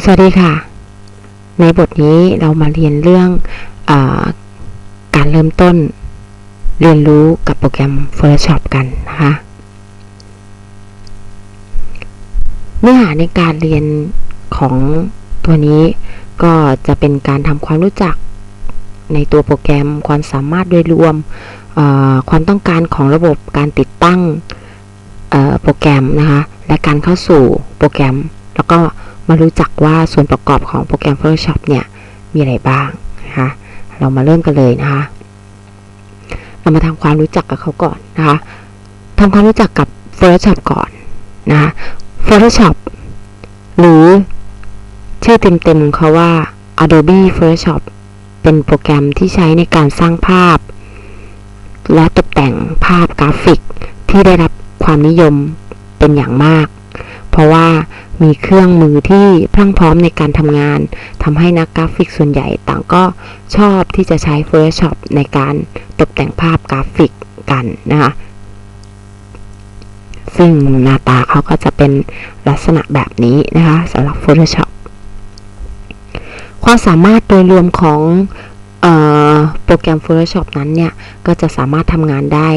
สวัสดีค่ะ ในบทนี้เรามาเรียนเรื่องอการเริ่มต้น เรียนรู้กับโปรแกรม Photoshop กันนะคะเนื้อหาในการเรียนของตัวนี้ก็จะเป็นการทำความรู้จักในตัวโปรแกรมความสามารถโดยรวมความต้องการของระบบการติดตั้งโปรแกรมนะคะ และการเข้าสู่โปรแกรม แล้วก็ มารู้จักว่าส่วนประกอบของโปรแกรม Photoshop เนี่ยมีอะไรบ้างนะคะเรามาเริ่มกันเลยนะคะ เรามาทำความรู้จักกับเขาก่อนนะคะทำความรู้จักกับ Photoshop ก่อนนะคะ Photoshop หรือชื่อเต็มๆของเขาว่า Adobe Photoshop เป็นโปรแกรมที่ใช้ในการสร้างภาพ และตกแต่งภาพกราฟิกที่ได้รับความนิยมเป็นอย่างมาก เพราะว่า มีเครื่องมือที่พรั่งพร้อมในการทำงานทำให้นักกราฟิกส่วนใหญ่ต่างก็ชอบที่จะใช้ Photoshop ในการตกแต่งภาพกราฟิกกันนะคะซึ่งหน้าตาเขาก็จะเป็นลักษณะแบบนี้นะคะสำหรับ Photoshop ความสามารถโดยรวมของโปรแกรม Photoshop นั้นเนี่ย ก็จะสามารถทำงานได้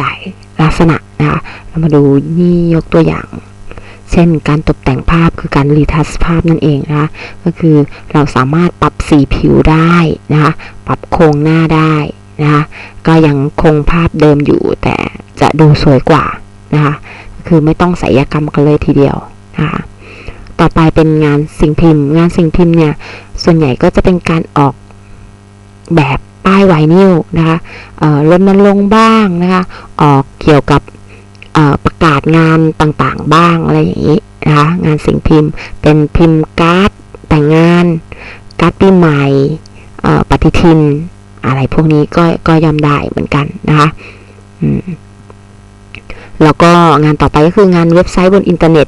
หลาย ๆ ลักษณะนะคะ เรามาดูนี่ยกตัวอย่าง เช่นการตกแต่งภาพคือการรีทัชภาพนั่นเองนะคะ ก็คือเราสามารถปรับสีผิวได้นะคะ ปรับโครงหน้าได้นะคะ ก็ยังคงภาพเดิมอยู่แต่จะดูสวยกว่านะคะ คือไม่ต้องศัลยกรรมกันเลยทีเดียวนะคะ ต่อไปเป็นงานสิ่งพิมพ์ งานสิ่งพิมพ์เนี่ย ส่วนใหญ่ก็จะเป็นการออกแบบป้ายไวนิลนะคะรณรงค์บ้างนะคะ ออกเกี่ยวกับ ประกาศงานต่างๆบ้างอะไรอย่างนี้นะคะงานสิ่งพิมพ์เป็นพิมพ์การ์ดแต่งงานการ์ดปีใหม่ปฏิทิน อะไรพวกนี้ก็ก็ยอมได้เหมือนกันนะคะแล้วก็งานต่อไปก็คืองานเว็บไซต์บนอินเทอร์เน็ต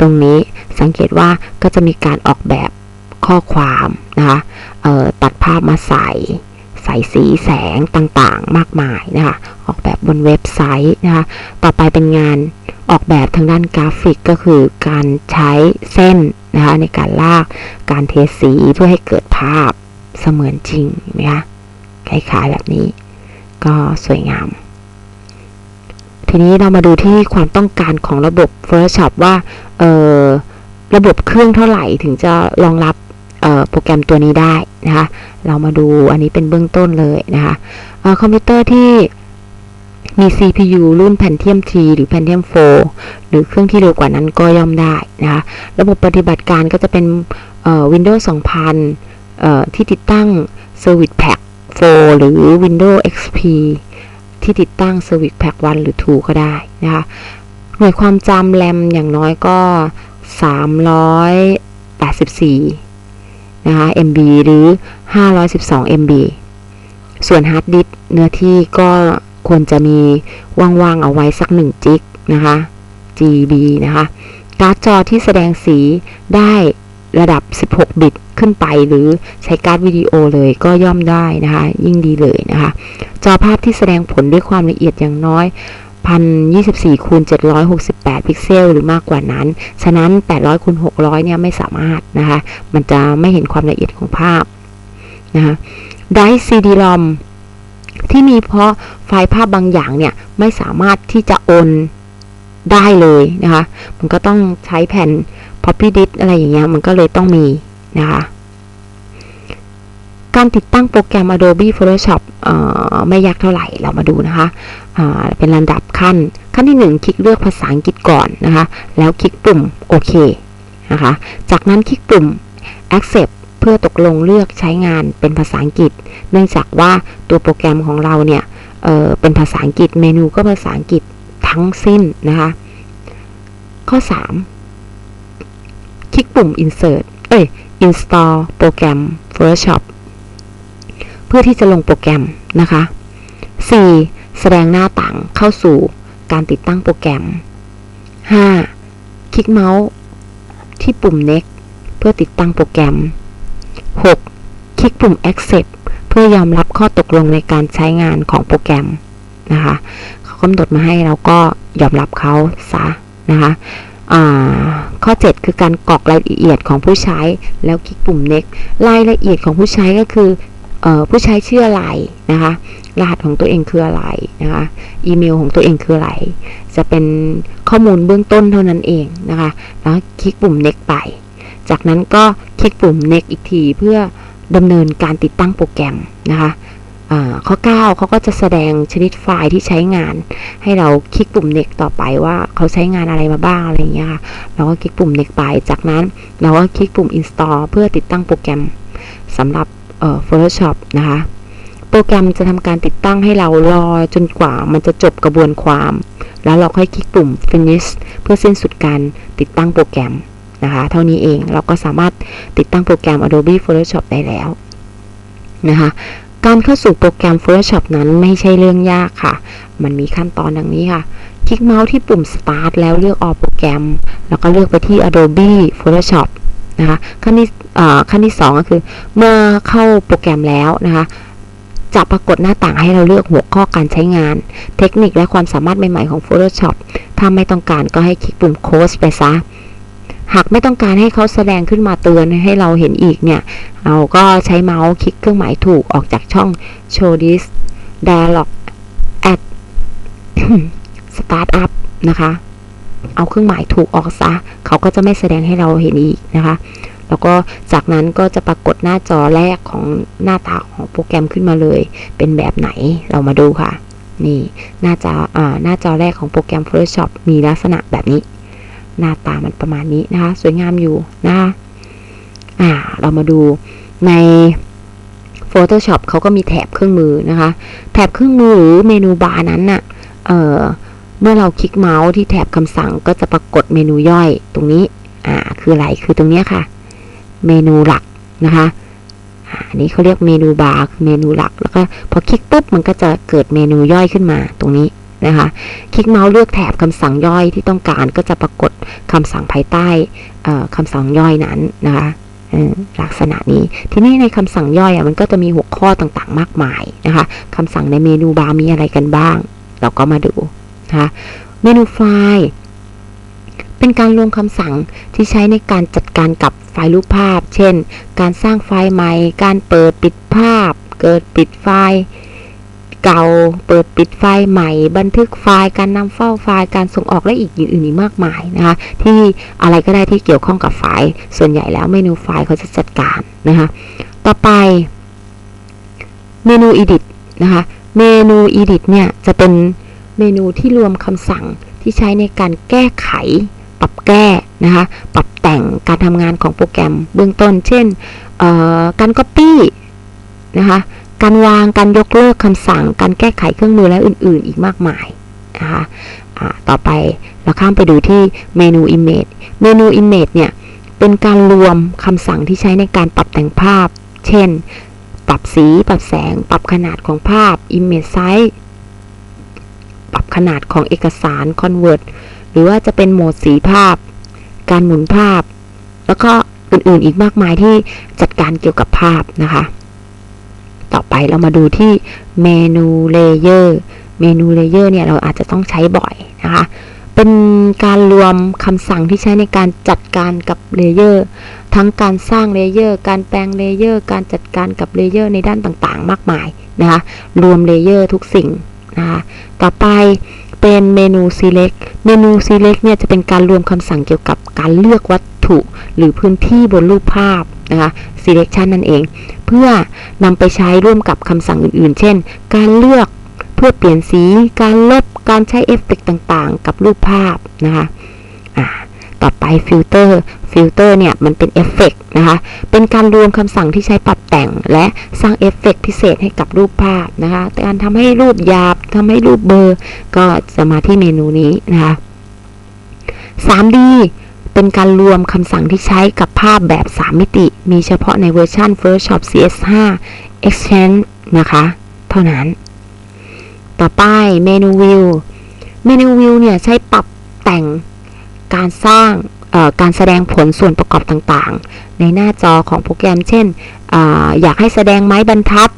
ตรงนี้สังเกตว่าก็จะมีการออกแบบข้อความนะคะตัดภาพมาใส่ ใส่สีแสงต่างๆ มากมายนะคะออกแบบบนเว็บไซต์นะคะต่อไปเป็นงานออกแบบทางด้านกราฟิกก็คือการใช้เส้นนะคะในการลากการเทสีเพื่อให้เกิดภาพเสมือนจริงนะคะคล้ายๆแบบนี้ ก็สวยงาม ทีนี้เรามาดูที่ความต้องการของระบบ Photoshop ว่าเออระบบเครื่องเท่าไหร่ถึงจะรองรับ โปรแกรมตัวนี้ได้นะคะ เรามาดูอันนี้เป็นเบื้องต้นเลยนะคะคอมพิวเตอร์ที่มี CPU รุ่น Pentium 3 หรือ Pentium 4 หรือเครื่องที่เร็วกว่านั้นก็ย่อมได้นะคะระบบปฏิบัติการก็จะเป็น Windows 2000 ที่ติดตั้ง Service Pack 4 หรือ Windows XP ที่ติดตั้ง Service Pack 1 หรือ 2 ก็ได้นะคะหน่วยความจำแรมอย่างน้อยก็ 384 นะคะ MB หรือ 512 MB ส่วนฮาร์ดดิสเนื้อที่ก็ควรจะมีว่างๆเอาไว้สัก1จิกนะคะ GB นะคะการ์ดจอที่แสดงสีได้ระดับ 16 บิตขึ้นไป หรือใช้การ์ดวิดีโอเลยก็ย่อมได้นะคะ ยิ่งดีเลยนะคะ จอภาพที่แสดงผลด้วยความละเอียดอย่างน้อย 1024คูณ768 พิกเซล หรือมากกว่านั้น ฉะนั้น 800คูณ600 เนี่ยไม่สามารถนะคะ มันจะไม่เห็นความละเอียดของภาพนะคะไดซีดีลอมที่มีเพราะไฟล์ภาพบางอย่างเนี่ย ไม่สามารถที่จะโอนได้เลยนะคะ มันก็ต้องใช้แผ่น Poppy Disk อะไรอย่างเงี้ย มันก็เลยต้องมีนะคะ การติดตั้งโปรแกรม Adobe Photoshop ไม่ยากเท่าไหร่เรามาดูนะคะเป็นลำดับขั้น ขั้นที่ 1 คลิกเลือกภาษาอังกฤษก่อนนะคะ แล้วคลิกปุ่มโอเคนะคะ จากนั้นคลิกปุ่ม accept เพื่อตกลงเลือกใช้งานเป็นภาษาอังกฤษ เนื่องจากว่าตัวโปรแกรมของเราเนี่ยเเป็นภาษาอังกฤษ เมนูก็ภาษาอังกฤษทั้งสิ้นนะคะ ข้อ 3 คลิกปุ่ม insert เอ้ย install โปรแกรม Photoshop เพื่อที่จะลงโปรแกรมนะคะ 4. แสดงหน้าต่างเข้าสู่การติดตั้งโปรแกรม 5. คลิกเมาส์ที่ปุ่ม next เพื่อติดตั้งโปรแกรม 6. คลิกปุ่ม accept เพื่อยอมรับข้อตกลงในการใช้งานของโปรแกรมนะคะเขากำหนดมาให้เราก็ยอมรับเขาซะนะคะข้อ 7 คือการกรอกรายละเอียดของผู้ใช้แล้วคลิกปุ่ม next รายละเอียดของผู้ใช้ก็คืออ ผู้ใช้ชื่ออะไรนะคะ รหัสของตัวเองคืออะไรนะคะ อีเมลของตัวเองคืออะไร จะเป็นข้อมูลเบื้องต้นเท่านั้นเองนะคะ แล้วคลิกปุ่ม next ไป จากนั้นก็คลิกปุ่ม next อีกทีเพื่อดำเนินการติดตั้งโปรแกรมนะคะข้อ 9 เขาก็จะแสดงชนิดไฟล์ที่ใช้งาน ให้เราคลิกปุ่ม next ต่อไปว่าเขาใช้งานอะไรมาบ้างอะไรอย่างเงี้ยค่ะ เราก็คลิกปุ่ม next ไป จากนั้นเราก็คลิกปุ่ม install เพื่อติดตั้งโปรแกรมสำหรับ เอ่อ Photoshop นะคะ โปรแกรมจะทำการติดตั้งให้เรารอจนกว่ามันจะจบกระบวนความ แล้วเราค่อยคลิกปุ่ม finish เพื่อสิ้นสุดการติดตั้งโปรแกรมนะคะ เท่านี้เองเราก็สามารถติดตั้งโปรแกรม Adobe Photoshop ได้แล้วนะคะ การเข้าสู่โปรแกรม Photoshop นั้นไม่ใช่เรื่องยากค่ะ มันมีขั้นตอนดังนี้ค่ะ คลิกเมาส์ที่ปุ่ม Start แล้วเลือกออกโปรแกรม แล้วก็เลือกไปที่ Adobe Photoshop นะคะขั้นที่ ขั้นที่ 2 ก็คือ เมื่อเข้าโปรแกรมแล้วนะคะจะปรากฏหน้าต่างให้เราเลือกหัวข้อการใช้งาน เทคนิคและความสามารถใหม่ ๆ ของ Photoshop ถ้าไม่ต้องการก็ให้คลิกปุ่ม Close ไปซะ หากไม่ต้องการให้เขาแสดงขึ้นมาเตือนให้เราเห็นอีกเนี่ย เราก็ใช้เมาส์คลิกเครื่องหมายถูกออกจากช่อง show this dialog at start up นะคะ เอาเครื่องหมายถูกออกซะ เขาก็จะไม่แสดงให้เราเห็นอีกนะคะ แล้วก็จากนั้นก็จะปรากฏหน้าจอแรกของหน้าตาของโปรแกรมขึ้นมาเลย เป็นแบบไหนเรามาดูค่ะ นี่หน้าจออ่าหน้าจอแรกของโปรแกรม Photoshop มีลักษณะแบบนี้ หน้าตามันประมาณนี้นะคะ สวยงามอยู่นะคะอ่าเรามาดูใน Photoshop เขาก็มีแถบเครื่องมือนะคะ แถบเครื่องมือหรือเมนูบาร์นั้นน่ะเอ่อเมื่อเราคลิกเมาส์ที่แถบคำสั่งก็จะปรากฏเมนูย่อยตรงนี้ อ่า คืออะไร คือตรงนี้ค่ะ เมนูหลักนะคะอันนี้เขาเรียกเมนูบาร์เมนูหลัก แล้วก็พอคลิกปุ๊บมันก็จะเกิดเมนูย่อยขึ้นมาตรงนี้นะคะ คลิกเมาส์เลือกแถบคำสั่งย่อยที่ต้องการก็จะปรากฏคำสั่งภายใต้คำสั่งย่อยนั้นนะคะลักษณะนี้ ทีนี้ในคำสั่งย่อยอะมันก็จะมีหัวข้อต่างๆ มากมายนะคะคำสั่งในเมนูบาร์มีอะไรกันบ้าง เราก็มาดูนะคะเมนูไฟล์ เป็นการรวมคำสั่งที่ใช้ในการจัดการกับไฟล์รูปภาพ เช่น การสร้างไฟล์ใหม่ การเปิดปิดภาพ เกิดปิดไฟล์เก่า เปิดปิดไฟล์ใหม่ บันทึกไฟล์ การนำเฝ้าไฟล์ การส่งออกและอีกอื่นๆอีกมากมายนะคะ ที่อะไรก็ได้ที่เกี่ยวข้องกับไฟล์ ส่วนใหญ่แล้วเมนูไฟล์เขาจะจัดการนะคะ ต่อไป เมนู edit นะคะ เมนู edit เนี่ยจะเป็นเมนูที่รวมคำสั่งที่ใช้ในการแก้ไข ปรับแก้นะคะปรับแต่งการทำงานของโปรแกรมเบื้องต้น เช่นการ copy นะคะการวางการยกเลิกคำสั่ง การแก้ไขเครื่องมือและอื่น ๆ อีกมากมายนะคะต่อไปเราข้ามไปดูที่เมนู Image เมนู Image เนี่ยเป็นการรวมคำสั่งที่ใช้ในการปรับแต่งภาพ เช่น ปรับสี ปรับแสง ปรับขนาดของภาพ Image Size ปรับขนาดของเอกสาร Convert หรือว่าจะเป็นโหมดสีภาพ การหมุนภาพ แล้วก็อื่นๆอีกมากมายที่จัดการเกี่ยวกับภาพนะคะ ต่อไปเรามาดูที่เมนูเลเยอร์เมนูเลเยอร์เนี่ยเราอาจจะต้องใช้บ่อยนะคะ เป็นการรวมคำสั่งที่ใช้ในการจัดการกับเลเยอร์ทั้งการสร้างเลเยอร์ การแปลงเลเยอร์ การจัดการกับเลเยอร์ในด้านต่างๆ มากมายนะคะ รวมเลเยอร์ทุกสิ่งนะคะ ต่อไป เป็นเมนู select เมนู select เนี่ยจะเป็นการรวมคำสั่งเกี่ยวกับการเลือกวัตถุ หรือพื้นที่บนรูปภาพนะคะ selection นั่นเอง เพื่อนำไปใช้ร่วมกับคำสั่งอื่นๆ เช่น การเลือกเพื่อเปลี่ยนสี การลบ การใช้เอฟเฟกต่างๆ กับรูปภาพนะคะ ต่อไปฟิลเตอร์ ฟิลเตอร์เนี่ยมันเป็นเอฟเฟกนะคะ เป็นการรวมคำสั่งที่ใช้ปรับแต่ง และสร้างเอฟเฟกพิเศษให้กับรูปภาพนะคะการทำให้รูปหยาบทำให้รูปเบอร์ ก็จะมาที่เมนูนี้นะคะ 3D เป็นการรวมคำสั่งที่ใช้กับภาพแบบ 3 มิติ มีเฉพาะในเวอร์ชัน Photoshop CS5 Exchange นะคะ เท่านั้น ต่อไปเมนู View เมนู View เนี่ยใช้ปรับแต่งการสร้าง การแสดงผลส่วนประกอบต่างๆ ในหน้าจอของโปรแกรม เช่นออยากให้แสดงไม้บรรทัด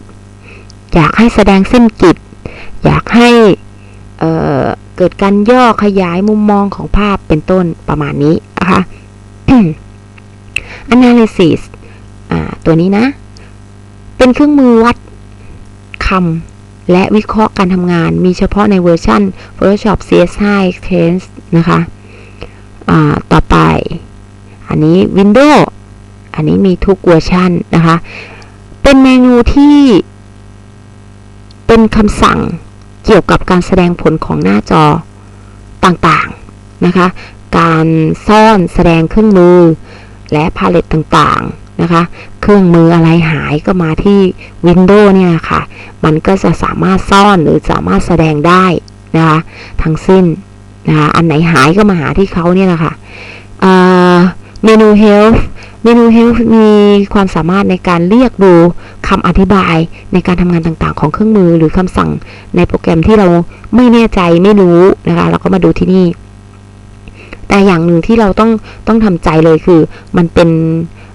อยากให้แสดงเส้นกิจ อยากให้เกิดการย่อขยายมุมมองของภาพเป็นต้นประมาณนี้นะคะ analysis ตัวนี้นะ เป็นเครื่องมือวัดคำและวิเคราะห์การทำงาน มีเฉพาะในเวอร์ชัน Photoshop CS5 Extends นะคะต ไป อันนี้ Windows อันนี้มีทุกเวอร์ชันนะคะ เป็นเมนูที่เป็นคำสั่งเกี่ยวกับการแสดงผลของหน้าจอต่างๆนะคะ การซ่อนแสดงเครื่องมือ และพาเลตต่างๆนะคะ เครื่องมืออะไรหายก็มาที่ Windows เนี่ยค่ะ มันก็จะสามารถซ่อนหรือสามารถแสดงได้นะคะ ทั้งสิ้นนะคะ อันไหนหายก็มาหาที่เขาเนี่ยแหละค่ะ เมนู Health เมนู Health มีความสามารถในการเรียกดูคำอธิบายในการทำงานต่างๆ ของเครื่องมือหรือคำสั่งในโปรแกรมที่เราไม่แน่ใจไม่รู้นะคะเราก็มาดูที่นี่ แต่อย่างหนึ่งที่เราต้องต้องทำใจเลยคือ มันเป็น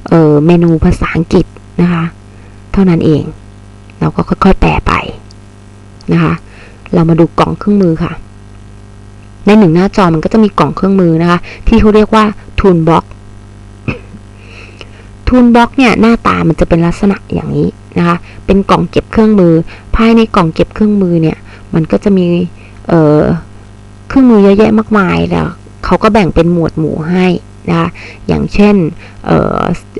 เเมนูภาษาอังกฤษนะคะ เท่านั้นเอง เราก็ค่อยๆแปลไปนะคะ เรามาดูกล่องเครื่องมือค่ะ ในหนึ่งหน้าจอมันก็จะมีกล่องเครื่องมือนะคะ ที่เขาเรียกว่า Toolbox ทูลบล็อกเนี่ยหน้าตามันจะเป็นลักษณะอย่างนี้นะคะ เป็นกล่องเก็บเครื่องมือ ภายในกล่องเก็บเครื่องมือเนี่ย มันก็จะมีเเครื่องมือเยอะแยะมากมายแล้วเขาก็แบ่งเป็นหมวดหมู่ให้นะคะอย่างเช่นเ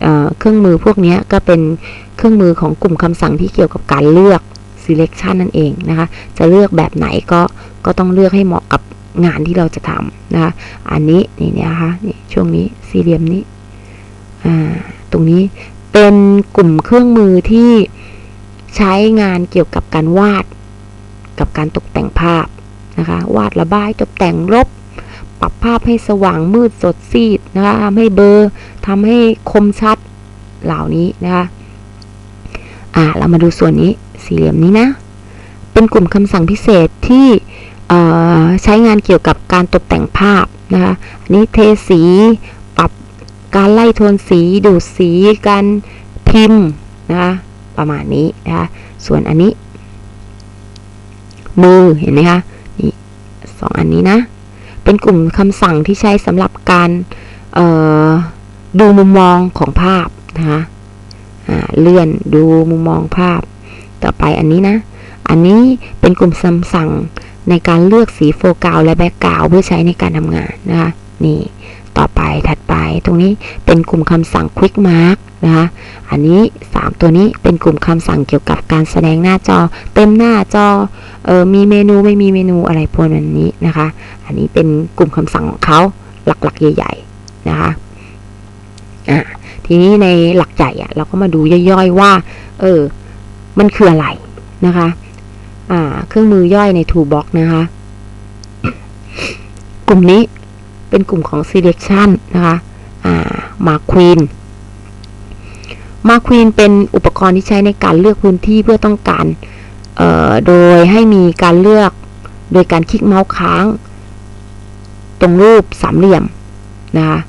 เเครื่องมือพวกนี้ก็เป็นเครื่องมือของกลุ่มคำสั่งที่เกี่ยวกับการเลือก selection นั่นเองนะคะ จะเลือกแบบไหนก็ก็ต้องเลือกให้เหมาะกับ งานที่เราจะทำนะคะอันนี้นี่นะคะนี่ช่วงนี้สี่เหลี่ยมนี้ตรงนี้เป็นกลุ่มเครื่องมือที่ใช้งานเกี่ยวกับการวาดกับการตกแต่งภาพนะคะวาดระบายตกแต่งลบ ปรับภาพให้สว่างมืดสดซีดนะคะทำให้เบอร์ทำให้คมชัดเหล่านี้นะคะอ่าเรามาดูส่วนนี้สี่เหลี่ยมนี้นะ เป็นกลุ่มคำสั่งพิเศษที่ ใช้งานเกี่ยวกับการตกแต่งภาพนะคะอันนี้เทสี ปรับการไล่โทนสี ดูดสี การพิมพ์นะคะประมาณนี้นะคะส่วนอันนี้ มือเห็นไหมคะนี่สองอันนี้นะ เป็นกลุ่มคำสั่งที่ใช้สำหรับการดูมุมมองของภาพนะคะเลื่อนดูมุมมองภาพ ต่อไปอันนี้นะ อันนี้เป็นกลุ่มคำสั่ง ในการเลือกสีโฟกัสและแบ็กกราวเพื่อใช้ในการทำงานนะคะนี่ต่อไปถัดไปตรงนี้เป็นกลุ่มคำสั่ง Quick Mark นะคะอันนี้ 3 ตัวนี้เป็นกลุ่มคำสั่งเกี่ยวกับการแสดงหน้าจอ เต็มหน้าจอออมีเมนูไม่มีเมนูอะไรพวกนี้นะคะ อันนี้เป็นกลุ่มคำสั่งของเขาหลักๆ ใหญ่ ๆ นะคะอะทีนี้ในหลักใหญ่อะเราก็มาดูย่อยๆว่า เออ มันคืออะไรนะคะ เครื่องมือย่อยใน Toolbox นะคะ กลุ่มนี้เป็นกลุ่มของ selection นะคะอ่ามาควีนมาควีนเป็นอุปกรณ์ที่ใช้ในการเลือกพื้นที่เพื่อต้องการเอ่อโดยให้มีการเลือกโดยการคลิกเมาส์ค้าง ตรงรูปสามเหลี่ยมนะคะ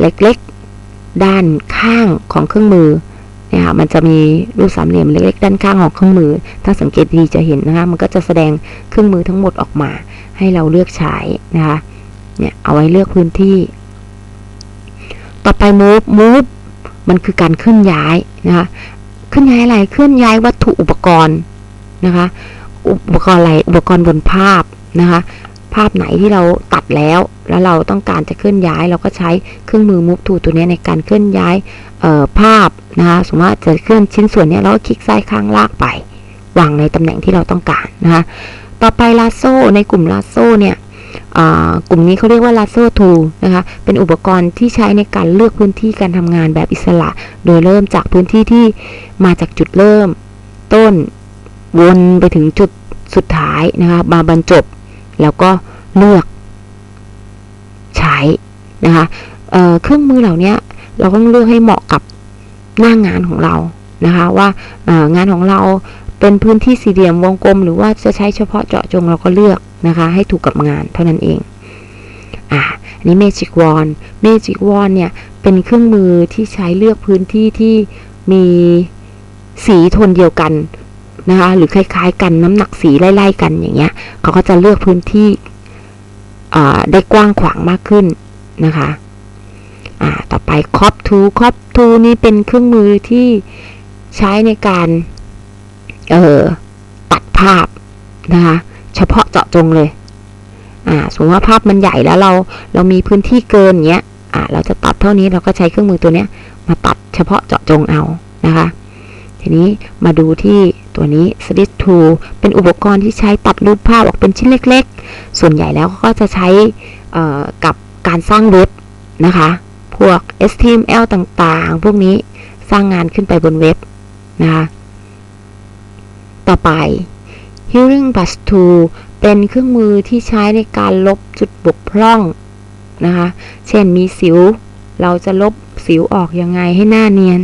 เล็กๆ ด้านข้างของเครื่องมือ เนี่ยค่ะมันจะมีรูปสามเหลี่ยมเล็กๆด้านข้างของเครื่องมือ ถ้าสังเกตดีจะเห็นนะคะ มันก็จะแสดงเครื่องมือทั้งหมดออกมา ให้เราเลือกใช้นะคะ เนี่ยเอาไว้เลือกพื้นที่ ต่อไป move move มันคือการเคลื่อนย้ายนะคะเคลื่อนย้ายอะไรเคลื่อนย้ายวัตถุอุปกรณ์นะคะ อุปกรณ์อะไรอุปกรณ์บนภาพนะคะ ภาพไหนที่เราตัดแล้ว แล้วเราต้องการจะเคลื่อนย้าย เราก็ใช้เครื่องมือ move to ตัวนี้ในการเคลื่อนย้ายภาพนะคะสมมติว่าจะเคลื่อนชิ้นส่วนนี้เราก็คลิกซ้ายข้างลากไป วางในตำแหน่งที่เราต้องการนะคะต่อไปลาโซ่ในกลุ่มลาโซ่เนี่ยกลุ่มนี้เขาเรียกว่า lasso tool นะคะ เป็นอุปกรณ์ที่ใช้ในการเลือกพื้นที่การทำงานแบบอิสระ โดยเริ่มจากพื้นที่ที่มาจากจุดเริ่ม ต้นวนไปถึงจุดสุดท้ายนะคะ มาบรรจบ แล้วก็เลือกใช้นะคะเเครื่องมือเหล่านี้เราต้องเลือกให้เหมาะกับหน้างานของเรานะคะว่างานของเราเป็นพื้นที่สี่เหลี่ยมวงกลม หรือว่าจะใช้เฉพาะเจาะจงเราก็เลือกนะคะ ให้ถูกกับงานเท่านั้นเองอ่าอันนี้ Magic Wand Magic Wand เนี่ยเป็นเครื่องมือที่ใช้เลือกพื้นที่ที่มีสีโทนเดียวกัน นะคะหรือคล้ายๆ กันน้ำหนักสีไล่ๆกันอย่างเงี้ยเขาก็จะเลือกพื้นที่ได้กว้างขวางมากขึ้นนะคะต่อไปคอปทูคอปทูนี่เป็นเครื่องมือที่ใช้ในการเออตัดภาพนะคะเฉพาะเจาะจงเลยอ่าสมมติว่าภาพมันใหญ่แล้วเราเรามีพื้นที่เกินเงี้ยอ่าเราจะตัดเท่านี้เราก็ใช้เครื่องมือตัวเนี้ยมาตัดเฉพาะเจาะจงเอานะคะ ทีนี้มาดูที่ตัวนี้ s l i t Tool เป็นอุปกรณ์ที่ใช้ตัดรูปภาพออกเป็นชิ้นเล็ก ๆ ส่วนใหญ่แล้วก็จะใช้กับการสร้างเว็บนะคะ พวก HTML ต่างๆ พวกนี้สร้างงานขึ้นไปบนเว็บนะคะ ต่อไป Healing Brush Tool เป็นเครื่องมือที่ใช้ในการลบจุดบกพร่องนะคะ เช่นมีสิว เราจะลบสิวออกยังไงให้หน้าเนียน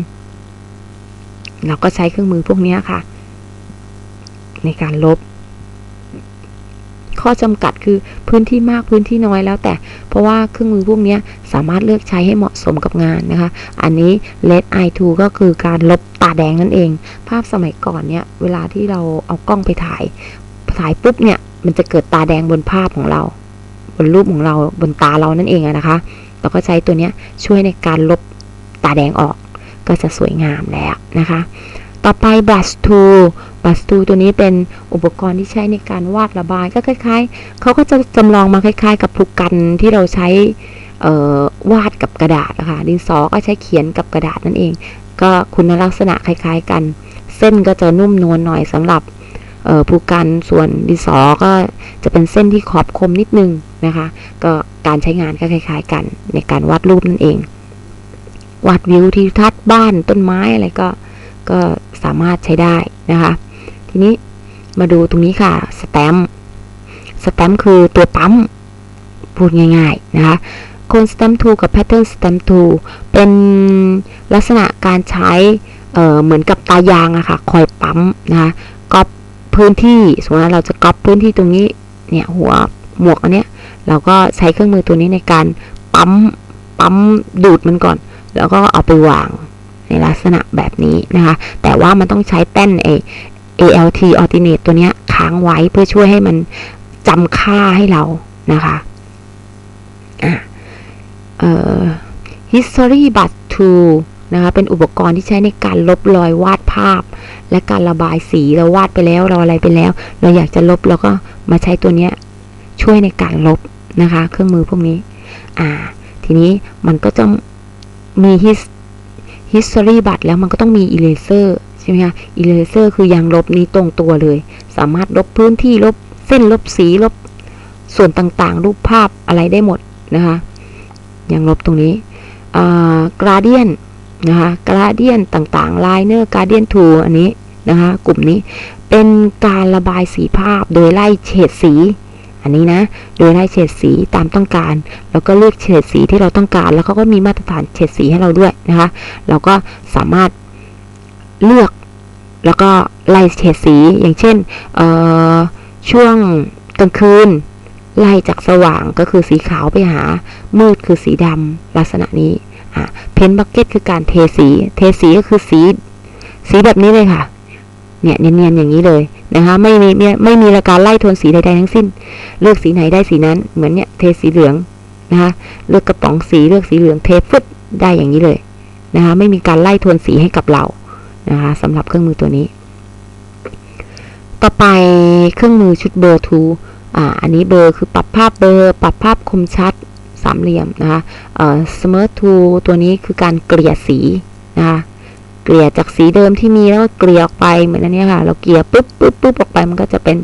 เราก็ใช้เครื่องมือพวกนี้ค่ะ ในการลบ ข้อจำกัดคือพื้นที่มากพื้นที่น้อยแล้วแต่ เพราะว่าเครื่องมือพวกนี้สามารถเลือกใช้ให้เหมาะสมกับงานนะคะ อันนี้ Red Eye Tool ก็คือการลบตาแดงนั่นเอง ภาพสมัยก่อนเนี่ย เวลาที่เราเอากล้องไปถ่ายถ่ายปุ๊บเนี่ย มันจะเกิดตาแดงบนภาพของเรา บนรูปของเราบนตาเรานั่นเองนะคะ เราก็ใช้ตัวนี้ช่วยในการลบตาแดงออก ก็จะสวยงามแล้วนะคะ ต่อไป brush tool brush tool ตัวนี้เป็นอุปกรณ์ที่ใช้ในการวาดระบายก็คล้ายๆเขาก็จะจำลองมาคล้าย ๆ กับผูกกันที่เราใช้วาดกับกระดาษนะคะดินสอก็ใช้เขียนกับกระดาษนั่นเอง ก็คุณลักษณะคล้าย ๆ กัน เส้นก็จะนุ่มนวลหน่อยสำหรับผูกกันส่วนดินสอก็จะเป็นเส้นที่ขอบคมนิดนึงนะคะ ก็การใช้งานก็คล้าย ๆ กันในการวาดรูปนั่นเอง วาดวิวทิวทัศน์บ้านต้นไม้อะไรก็ก็สามารถใช้ได้นะคะ ทีนี้มาดูตรงนี้ค่ะสแตมสแตมคือตัวปั๊มพูดง่ายๆนะคะโคนสแตมทูกับแพทเทิร์นสแตมทูเป็นลักษณะการใช้เเหมือนกับตายางอะค่ะคอยปั๊มนะคะก๊อปพื้นที่สมมติเราจะก๊อปพื้นที่ตรงนี้เนี่ยหัวหมวกอันเนี้ยเราก็ใช้เครื่องมือตัวนี้ในการปั๊มปั๊มดูดมันก่อน แล้วก็เอาไปวางในลักษณะแบบนี้นะคะ แต่ว่ามันต้องใช้แป้นเอ ALT alternate ตัวนี้ค้างไว้เพื่อช่วยให้มันจำค่าให้เรานะคะอะเอ่อ history but tool นะคะเป็นอุปกรณ์ที่ใช้ในการลบรอยวาดภาพ และการระบายสีเราวาดไปแล้วเราอะไรไปแล้ว เราอยากจะลบเราก็มาใช้ตัวนี้ช่วยในการลบนะคะ เครื่องมือพวกนี้ อ่า ทีนี้มันก็จะ มี his history บัตรแล้วมันก็ต้องมี eraser ใช่ไหมคะ eraser คือยางลบนี้ตรงตัวเลย สามารถลบพื้นที่ลบเส้นลบสีลบส่วนต่างๆ รูปภาพอะไรได้หมดนะคะยางลบตรงนี้ gradient นะคะ gradient ต่างๆ liner gradient tool อันนี้นะคะกลุ่มนี้เป็นการระบายสีภาพโดยไล่เฉดสี อันนี้นะ โดยไล่เฉดสีตามต้องการ แล้วก็เลือกเฉดสีที่เราต้องการ แล้วเขาก็มีมาตรฐานเฉดสีให้เราด้วยนะคะ เราก็สามารถเลือกแล้วก็ไล่เฉดสี อย่างเช่นช่วงกลางคืน ไล่จากสว่างก็คือสีขาวไปหา มืดคือสีดำลักษณะนี้เพนบักเก็ตคือการเทสี เทสีก็คือสี สีแบบนี้เลยค่ะ เนี่ยเนียนๆอย่างนี้เลย นะคะไม่มีไม่มีการไล่โทนสีใดๆทั้งสิ้น เลือกสีไหนได้สีนั้นเหมือนเนี่ยเทสีเหลืองนะคะเลือกกระป๋องสีเลือกสีเหลืองเทฟึดได้อย่างนี้เลยนะคะไม่มีการไล่โทนสีให้กับเรานะคะสำหรับเครื่องมือตัวนี้ ต่อไปเครื่องมือชุดเบอร์ทูอ่าอันนี้เบอร์คือปรับภาพเบอร์ปรับภาพคมชัดสามเหลี่ยมนะคะเอ่อสมาร์ททูตัวนี้คือการเกลี่ยสีนะคะ เกลี่ยจากสีเดิมที่มีแล้วเกลี่ยออกไปเหมือนอันนี้ค่ะ เราเกลี่ยปุ๊บปุ๊บปุ๊บออกไปมันก็จะเป็น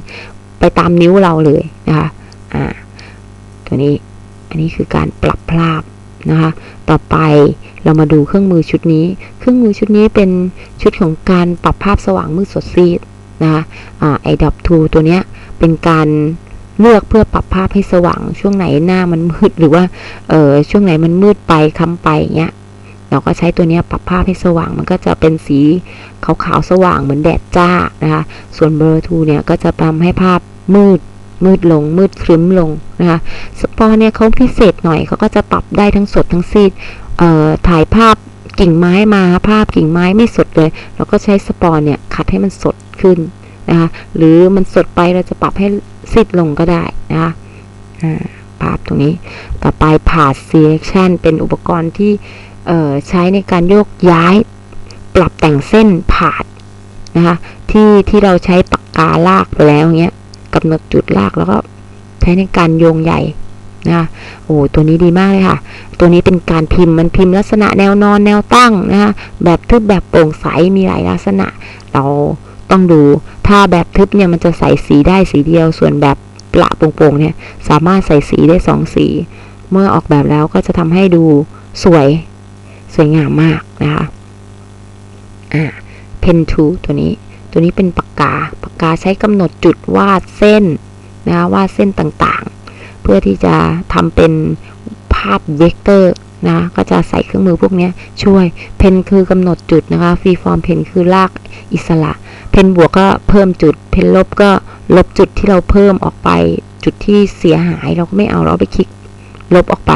ไปตามนิ้วเราเลยนะคะอ่าตัวนี้อันนี้คือการปรับภาพนะคะ ต่อไปเรามาดูเครื่องมือชุดนี้ เครื่องมือชุดนี้เป็นชุดของการปรับภาพสว่างมืดสดซีดนะคะไอดับทูตัวเนี้ยเป็นการเลือกเพื่อปรับภาพให้สว่าง ช่วงไหนหน้ามันมืดหรือว่าเออช่วงไหนมันมืดไปค้าไปเงี้ย เราก็ใช้ตัวนี้ปรับภาพให้สว่าง มันก็จะเป็นสีขาวๆสว่างเหมือนแดดจ้านะคะ ส่วนเบอร์ทูเนี่ยก็จะทำให้ภาพมืดมืดลง มืดครึ้มลงนะคะสปอร์เนี่ยเขาพิเศษหน่อยเขาก็จะปรับได้ทั้งสดทั้งซีดเอ่อถ่ายภาพกิ่งไม้มาภาพกิ่งไม้ไม่สดเลย เราก็ใช้สปอร์เนี่ยคัดให้มันสดขึ้นนะคะหรือมันสดไปเราจะปรับให้ซีดลงก็ได้นะคะภาพตรงนี้ต่อไป path selection เป็นอุปกรณ์ที่ ใช้ในการโยกย้าย ปรับแต่งเส้นผาดนะคะที่ที่เราใช้ปากกาลากไปแล้วเงี้ยกำหนดจุดลากแล้วก็ใช้ในการโยงใหญ่นะคะโอ้ตัวนี้ดีมากเลยค่ะ ตัวนี้เป็นการพิมพ์มันพิมพ์ลักษณะแนวนอนแนวตั้งนะคะแบบทึบแบบโปร่งใสมีหลายลักษณะ เราต้องดูถ้าแบบทึบเนี่ยมันจะใส่สีได้สีเดียว ส่วนแบบปละโปร่งๆเนี่ยสามารถใส่สีได้สองสี เมื่อออกแบบแล้วก็จะทำให้ดูสวย สวยงามมากนะคะ อ่า เพนทูตัวนี้ ตัวนี้เป็นปากกา ปากกาใช้กำหนดจุดวาดเส้นนะคะวาดเส้นต่างๆ เพื่อที่จะทำเป็นภาพเวกเตอร์นะก็จะใส่เครื่องมือพวกนี้ช่วย เพนคือกำหนดจุดนะคะฟรีฟอร์มเพนคือลากอิสระ เพนบวกก็เพิ่มจุด เพนลบก็ลบจุดที่เราเพิ่มออกไป จุดที่เสียหายเราก็ไม่เอาเราไปคลิกลบออกไป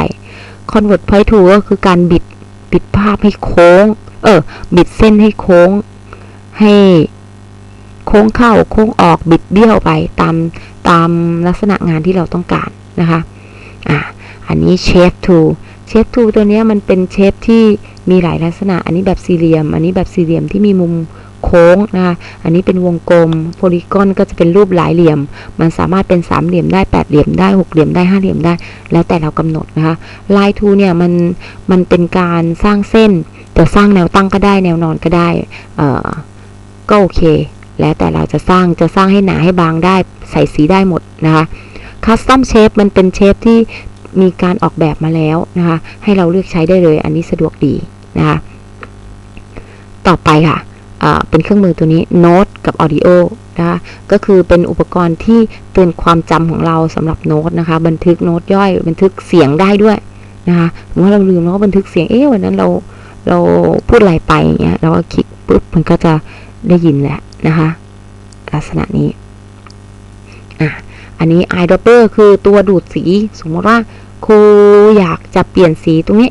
convert point to ก็คือการบิด บิดภาพให้โค้ง เออ บิดเส้นให้โค้ง ให้โค้งเข้าโค้งออกบิดเบี้ยวไปตามตามลักษณะงานที่เราต้องการนะคะ อะ อันนี้เชฟทูเชฟทูตัวนี้มันเป็นเชฟที่มีหลายลักษณะ อันนี้แบบสี่เหลี่ยม อันนี้แบบสี่เหลี่ยมที่มีมุม โค้งนะคะอันนี้เป็นวงกลมโพลีกอนก็จะเป็นรูปหลายเหลี่ยม มันสามารถเป็นสามเหลี่ยมได้แปดเหลี่ยมได้หกเหลี่ยมได้ห้าเหลี่ยมได้ แล้วแต่เรากำหนดนะคะลายทูเนี่ยมันมันเป็นการสร้างเส้นจะสร้างแนวตั้งก็ได้ แนวนอนก็ได้เอ่อก็โอเค แล้วแต่เราจะสร้างจะสร้างให้หนาให้บางได้ใส่สีได้หมดนะคะคัสตอมเชฟมันเป็นเชฟที่มีการออกแบบมาแล้วนะคะ ให้เราเลือกใช้ได้เลย อันนี้สะดวกดีนะคะ ต่อไปค่ะ เป็นเครื่องมือตัวนี้โน้ตกับออดิโอนะคะก็คือเป็นอุปกรณ์ที่เตือนความจำของเราสำหรับโน้ตนะคะ บันทึกโน้ตย่อยบันทึกเสียงได้ด้วยนะคะเมื่อเราลืมเราก็บันทึกเสียงเอ๊ะวันนั้นเราเราพูดอะไรไปเงี้ยเราก็คลิกปุ๊บมันก็จะได้ยินแหละนะคะ ลักษณะนี้อะอันนี้ eyedropper คือตัวดูดสีสมมติว่าครูอยากจะเปลี่ยนสีตรงนี้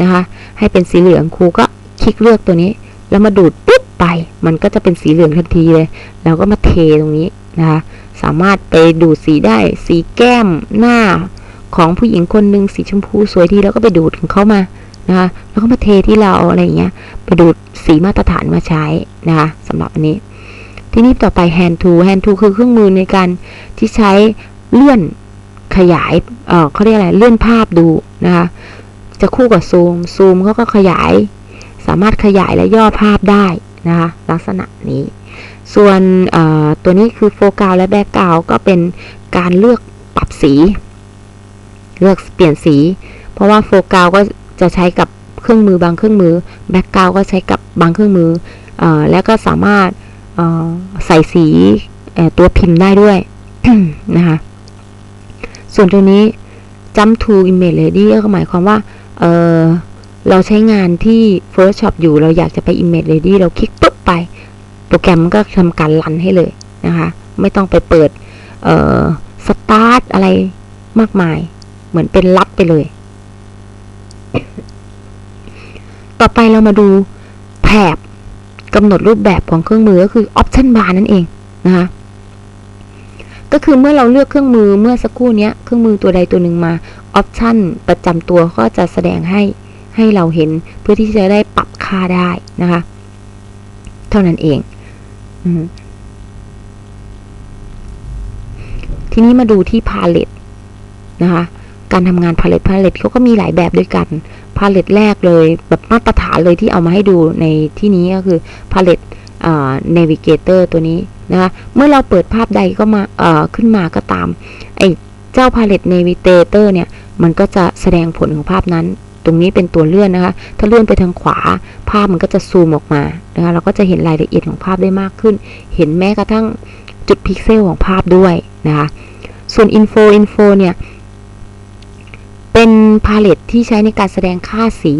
นะคะ ให้เป็นสีเหลืองครูก็คลิกเลือกตัวนี้ แล้วมาดูดปุ๊บไป มันก็จะเป็นสีเหลืองทันทีเลย แล้วก็มาเทตรงนี้นะคะ สามารถไปดูดสีได้ สีแก้มหน้าของผู้หญิงคนหนึ่งสีชมพูสวยทีแล้วก็ไปดูดของเขามานะคะ แล้วก็มาเทที่เราอะไรอย่างเงี้ย ไปดูดสีมาตรฐานมาใช้นะคะสำหรับอันนี้ ทีนี้ต่อไป hand tool hand tool คือเครื่องมือในการที่ใช้เลื่อนขยาย เออเขาเรียกอะไร เลื่อนภาพดูนะคะ จะคู่กับซูม ซูมเขาก็ขยาย สามารถขยายและย่อภาพได้นะคะลักษณะนี้ ส่วนตัวนี้คือโฟกัสและแบ็กกราวก็เป็นการเลือกปรับสี เลือกเปลี่ยนสี เพราะว่าโฟกัสก็จะใช้กับเครื่องมือบางเครื่องมือแบ็กกราวก็ใช้กับบางเครื่องมืออแล้วก็สามารถใส่สีตัวพิมพ์ได้ด้วยนะคะส่วนตัวนี้ jump to image ready ก็หมายความว่า เราใช้งานที่ Photoshop อยู่เราอยากจะไป image ready เราคลิกปุ๊บไป โปรแกรมมันก็ทำการรันให้เลยนะคะ ไม่ต้องไปเปิดสตาร์ทอะไรมากมาย เหมือนเป็นลัดไปเลย ต่อไปเรามาดูแถบกำหนดรูปแบบของเครื่องมือก็คือ option bar นั่นเองนะคะก็คือเมื่อเราเลือกเครื่องมือเมื่อสักครู่นี้เครื่องมือตัวใดตัวหนึ่งมา option ประจำตัวก็จะแสดงให้ ให้เราเห็นเพื่อที่จะได้ปรับค่าได้นะคะ เท่านั้นเองทีนี้มาดูที่พาเลตนะคะการทำงานพาเลตพาเลตเขาก็มีหลายแบบด้วยกันพาเลตแรกเลยแบบมาตรฐานเลยที่เอามาให้ดูในที่นี้ก็คือพาเลตอ่า navigator ตัวนี้นะคะเมื่อเราเปิดภาพใดก็มาขึ้นมาก็ตามไอ้เจ้าพาเลต navigator เนี่ย มันก็จะแสดงผลของภาพนั้น ตรงนี้เป็นตัวเลื่อนนะคะ ถ้าเลื่อนไปทางขวา ภาพมันก็จะซูมออกมานะคะเราก็จะเห็นรายละเอียดของภาพได้มากขึ้น เห็นแม้กระทั่งจุดพิกเซลของภาพด้วยนะคะ ส่วน info info เนี่ย เป็นพาเลตที่ใช้ในการแสดงค่าสี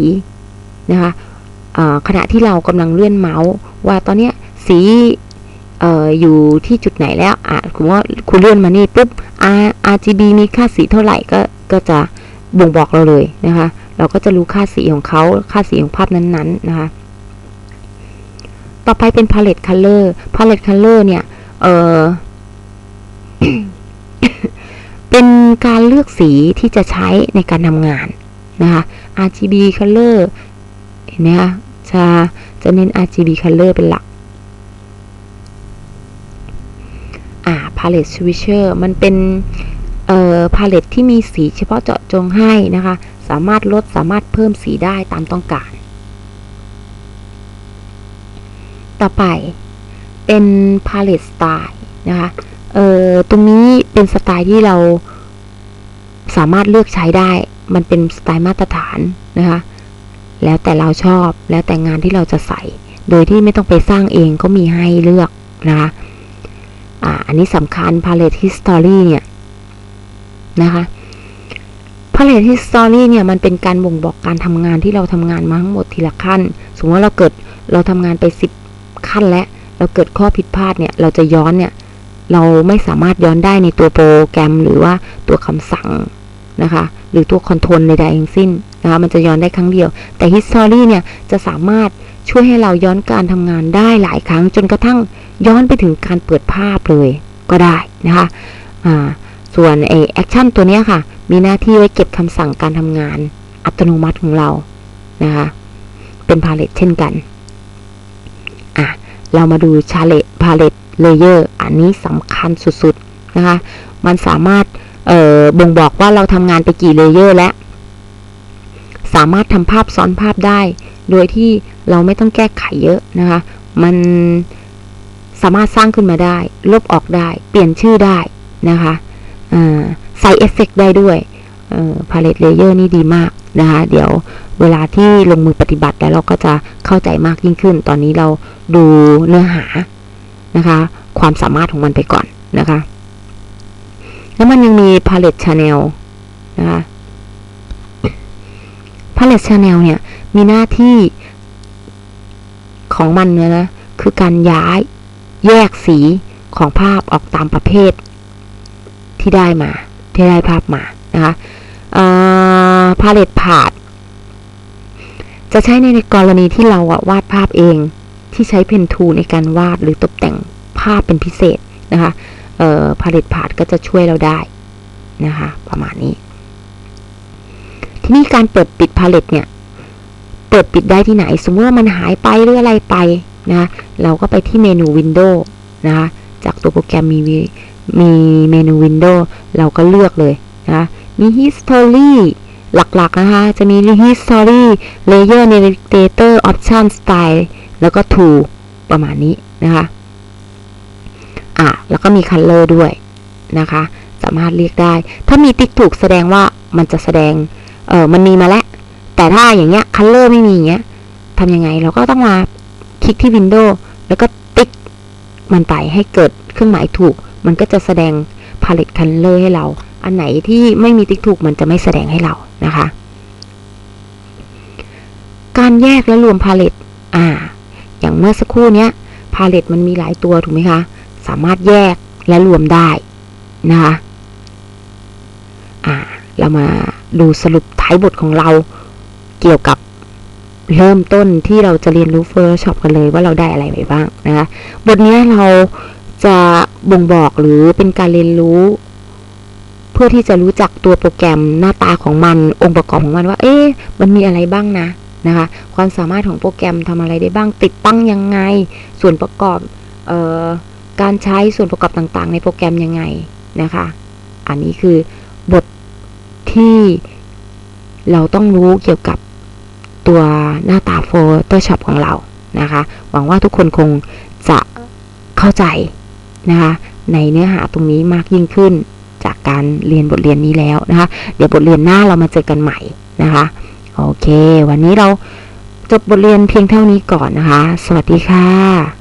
นะคะขณะที่เรากำลังเลื่อนเมาส์ ว่าตอนนี้สีอออยู่ที่จุดไหนแล้วอะคุณว่าคุณเลื่อนมานี่ปุ๊บ R RGB มีค่าสีเท่าไหร่ก็ก็จะบ่งบอกเราเลยนะคะ เราก็จะรู้ค่าสีของเขา ค่าสีของภาพนั้นๆนะคะ ต่อไปเป็น palette color palette color เนี่ย เออเป็นการเลือกสีที่จะใช้ในการทำงานนะคะ RGB color เห็นไหมคะ จะจะเน้น RGB color เป็นหลัก อ่า palette switcher มันเป็น เอ่อ palette ที่มีสีเฉพาะเจาะจงให้นะคะ สามารถลดสามารถเพิ่มสีได้ตามต้องการ ต่อไปเป็น palette style นะคะ เอ่อ ตรงนี้เป็นสไตล์ที่เราสามารถเลือกใช้ได้ มันเป็นสไตล์มาตรฐานนะคะ แล้วแต่เราชอบ แล้วแต่งานที่เราจะใส่ โดยที่ไม่ต้องไปสร้างเองก็มีให้เลือกนะคะ อ่า อันนี้สำคัญ palette history เนี่ยนะคะ palette history เนี่ยมันเป็นการบ่งบอกการทำงานที่เราทำงานมาทั้งหมดทีละขั้น สมมติว่าเราเกิดเราทำงานไป 10 ขั้นแล้วเราเกิดข้อผิดพลาดเนี่ยเราจะย้อนเนี่ยเราไม่สามารถย้อนได้ในตัวโปรแกรมหรือว่าตัวคำสั่งนะคะหรือตัวคอนโทรลใดๆทั้งสิ้นนะคะมันจะย้อนได้ครั้งเดียว แต่ history เนี่ยจะสามารถช่วยให้เราย้อนการทำงานได้หลายครั้ง จนกระทั่งย้อนไปถึงการเปิดภาพเลยก็ได้นะคะอ่า ส่วนไอแอคชั่นตัวนี้ค่ะ มีหน้าที่ไว้เก็บคำสั่งการทำงานอัตโนมัติของเรานะคะเป็นพาเลตเช่นกันอะเรามาดูชาเลตพาเลตเลเยอร์อันนี้สำคัญสุดๆนะคะ มันสามารถบ่งบอกว่าเราทำงานไปกี่เลเยอร์แล้ว สามารถทำภาพซ้อนภาพได้ โดยที่เราไม่ต้องแก้ไขเยอะนะคะ มันสามารถสร้างขึ้นมาได้ ลบออกได้ เปลี่ยนชื่อได้นะคะ ใส่เอฟเฟกได้ด้วยพาเลตเลเยอร์นี่ดีมากนะคะ เดี๋ยวเวลาที่ลงมือปฏิบัติแล้วเราก็จะเข้าใจมากยิ่งขึ้น ตอนนี้เราดูเนื้อหานะคะ ความสามารถของมันไปก่อนนะคะ แล้วมันยังมีพาเลตชาแนลนะคะพาเลตชาแนลเนี่ยมีหน้าที่ของมันเนี่ยนะ คือการย้ายแยกสีของภาพออกตามประเภท ที่ได้มา ที่ได้ภาพมานะคะพาเลตผาดจะใช้ในกรณีที่เราวาดภาพเองที่ใช้เพนทูในการวาดหรือตกแต่งภาพเป็นพิเศษนะคะพาเลตผาดก็จะช่วยเราได้นะคะประมาณนี้ ทีนี้การเปิดปิดพาเลตเนี่ย เปิดปิดได้ที่ไหน สมมติว่ามันหายไปหรืออะไรไปนะเราก็ไปที่เมนู Windows นะคะจากตัวโปรแกรมมี มีเมนู Windows เราก็เลือกเลยนะมี History หลักๆนะคะ จะมี History Layer Navigator Option Style แล้วก็ Tool ประมาณนี้นะคะอะแล้วก็มี Color ด้วยนะคะ สามารถเรียกได้ ถ้ามีติ๊กถูกแสดงว่ามันจะแสดง เออมันมีมาแล้ว แต่ถ้าอย่างเงี้ย Color ไม่มีอย่างเงี้ยทำยังไง เราก็ต้องมาคลิกที่ Windows แล้วก็ติ๊กมันไปให้เกิดเครื่องหมายถูก มันก็จะแสดง palette color ให้เรา อันไหนที่ไม่มีติ๊กถูกมันจะไม่แสดงให้เรานะคะ การแยกและรวม palette อ่า อย่างเมื่อสักครู่เนี้ย palette มันมีหลายตัวถูกไหมคะ สามารถแยกและรวมได้นะคะอ่า เรามาดูสรุปท้ายบทของเราเกี่ยวกับเริ่มต้นที่เราจะเรียนรู้ Photoshop กันเลยว่าเราได้อะไรไปบ้างนะคะ บทนี้เรา จะบ่งบอกหรือเป็นการเรียนรู้ เพื่อที่จะรู้จักตัวโปรแกรมหน้าตาของมัน องค์ประกอบของมันว่า เอ๊ะมันมีอะไรบ้างนะนะคะ ความสามารถของโปรแกรมทำอะไรได้บ้าง ติดตั้งยังไง ส่วนประกอบออการใช้ส่วนประกอบต่างๆ ในโปรแกรมยังไงนะคะ อันนี้คือบทที่เราต้องรู้เกี่ยวกับตัวหน้าตา Photoshop ของเรานะคะ หวังว่าทุกคนคงจะเข้าใจ นะคะในเนื้อหาตรงนี้มากยิ่งขึ้นจากการเรียนบทเรียนนี้แล้วนะคะ เดี๋ยวบทเรียนหน้าเรามาเจอกันใหม่นะคะ โอเค วันนี้เราจบบทเรียนเพียงเท่านี้ก่อนนะคะ สวัสดีค่ะ